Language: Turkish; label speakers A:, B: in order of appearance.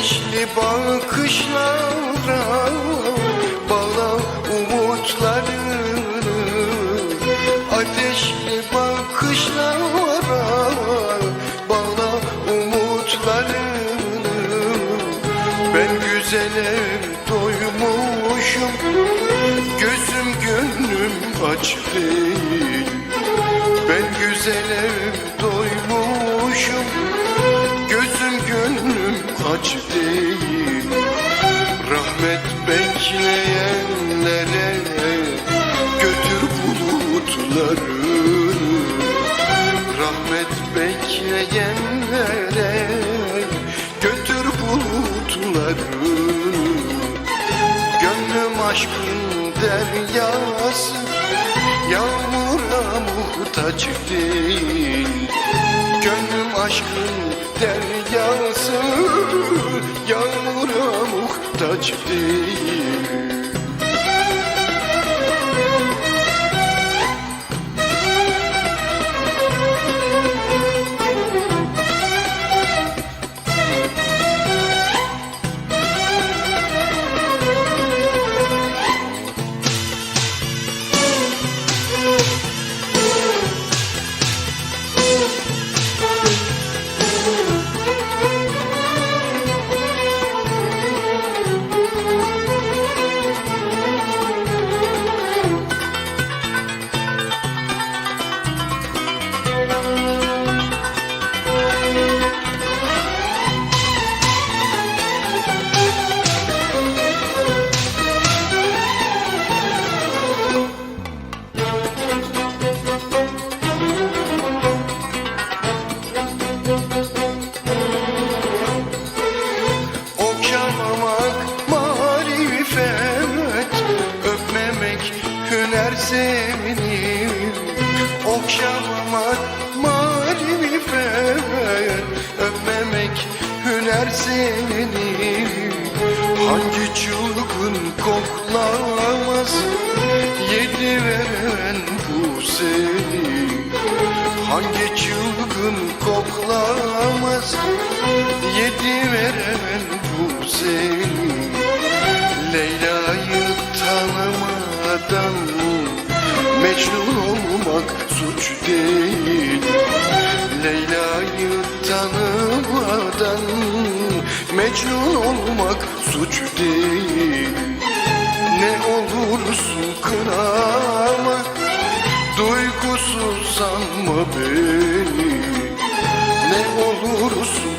A: Ateşli bakışlara Bağla umutlarını Ateşli bakışlara Bağla umutlarını. Ben güzele doymuşum Gözüm gönlüm aç değil. Ben güzele doymuşum Gözüm gönlüm aç Rahmet bekleyenlere Götür bulutları Rahmet bekleyenlere Götür bulutları Gönlüm aşkın deryası Yağmura muhtaç değil. Gönlüm aşkın deryası Yağmura muhtaç değil Okşamamak senin Okşamamak marifet Öpmemek hüner senin Hangi çılgın koklamaz Yedi veren bu seni? Hangi çılgın koklamaz Yedi veren bu seni? Leyla'yı tanımadan suç değil. Leyla'yı tanımadan Mecnun olmak suç değil. Ne olursun kınama Duygusuz sanma beni? Ne olursun